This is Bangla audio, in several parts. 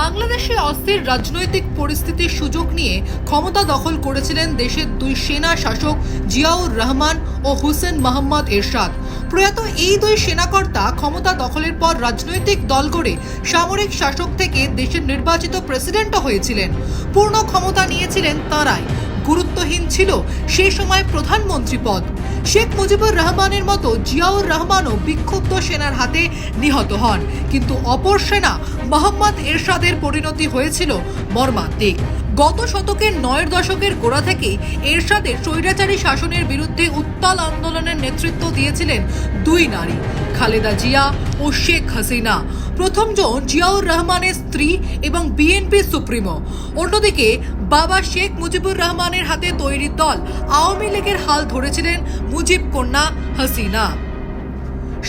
বাংলাদেশে অস্থির রাজনৈতিক পরিস্থিতির সুযোগ নিয়ে ক্ষমতা দখল করেছিলেন দেশের দুই সেনা শাসক জিয়াউর রহমান ও হুসেন মোহাম্মদ এরশাদ। প্রয়াত এই দুই সেনাকর্তা ক্ষমতা দখলের পর রাজনৈতিক দল করে সামরিক শাসক থেকে দেশের নির্বাচিত প্রেসিডেন্টও হয়েছিলেন। পূর্ণ ক্ষমতা নিয়েছিলেন তাঁরাই। গুরুত্বহীন ছিল সে সময় প্রধানমন্ত্রী পদ। শেখ মুজিবুর রহমানের মতো জিয়াউর রহমানও বিক্ষুব্ধ সেনার হাতে নিহত হন। কিন্তু অপর সেনা মোহাম্মদ এরশাদের পরিণতি হয়েছিল মর্মান্তিক। গত শতকের নয়ের দশকের গোড়া থেকেই এরশাদের স্বৈরাচারী শাসনের বিরুদ্ধে উত্তাল আন্দোলনের নেতৃত্ব দিয়েছিলেন দুই নারী, খালেদা জিয়া ও শেখ হাসিনা। প্রথমজন জিয়াউর রহমানের স্ত্রী এবং বিএনপি সুপ্রিমো। অন্যদিকে বাবা শেখ মুজিবুর রহমানের হাতে তৈরি দল আওয়ামী লীগের হাল ধরেছিলেন মুজিব কন্যা হাসিনা।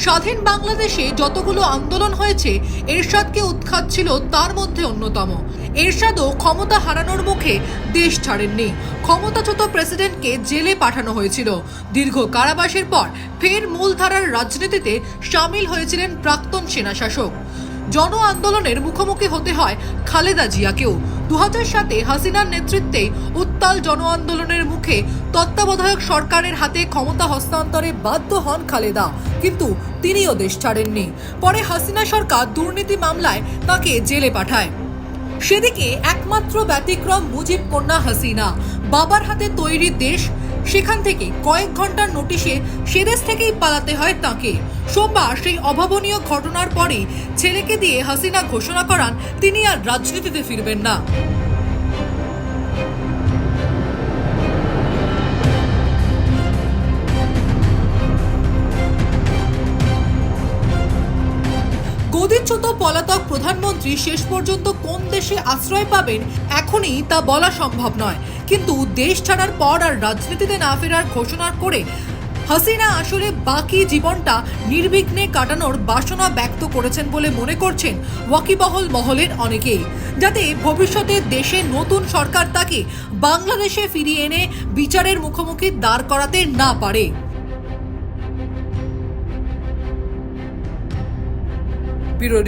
স্বাধীন বাংলাদেশে যতগুলো আন্দোলন হয়েছে, এরশাদকে উৎখাত ছিল তার মধ্যে অন্যতম। এরশাদও ক্ষমতা হারানোর মুখে দেশ ছাড়েননি। ক্ষমতাচ্যুত প্রেসিডেন্টকে জেলে পাঠানো হয়েছিল। দীর্ঘ কারাবাসের পর ফের মূলধারার রাজনীতিতে সামিল হয়েছিলেন প্রাক্তন সেনাশাসক। জন আন্দোলনের মুখোমুখি হতে হয় খালেদা জিয়াকেও। দু সাতে হাসিনার নেতৃত্বে উত্তাল জন আন্দোলনের মুখে তত্ত্বাবধায়ক সরকারের হাতে ক্ষমতা হস্তান্তরে বাধ্য হন খালেদা। কিন্তু তিনিও দেশ ছাড়েননি। পরে হাসিনা সরকার দুর্নীতি মামলায় তাকে জেলে পাঠায়। সেদিকে একমাত্র ব্যতিক্রম মুজিব কন্যা হাসিনা। বাবার হাতে তৈরি দেশ সেখান থেকে কয়েক ঘণ্টার নোটিশে সেদেশ থেকেই পালাতে হয় তাকে। সোমবার সেই অভাবনীয় ঘটনার পরে ছেলেকে দিয়ে হাসিনা ঘোষণা করান, তিনি আর রাজনীতিতে ফিরবেন না। গদিচ্যুত পলাতক প্রধানমন্ত্রী শেষ পর্যন্ত কোন দেশে আশ্রয় পাবেন এখনই তা বলা সম্ভব নয়। কিন্তু দেশ ছাড়ার পর আর রাজনীতিতে না ফেরার ঘোষণা করে হাসিনা আসলে বাকি জীবনটা নির্বিঘ্নে কাটানোর বাসনা ব্যক্ত করেছেন বলে মনে করছেন ওয়াকিবহল মহলের অনেকেই। যাতে ভবিষ্যতে দেশে নতুন সরকার তাকে বাংলাদেশে ফিরিয়ে এনে বিচারের মুখোমুখি দাঁড় করাতে না পারে।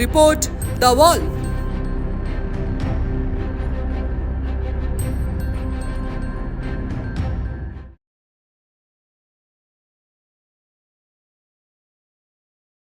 Report the wall.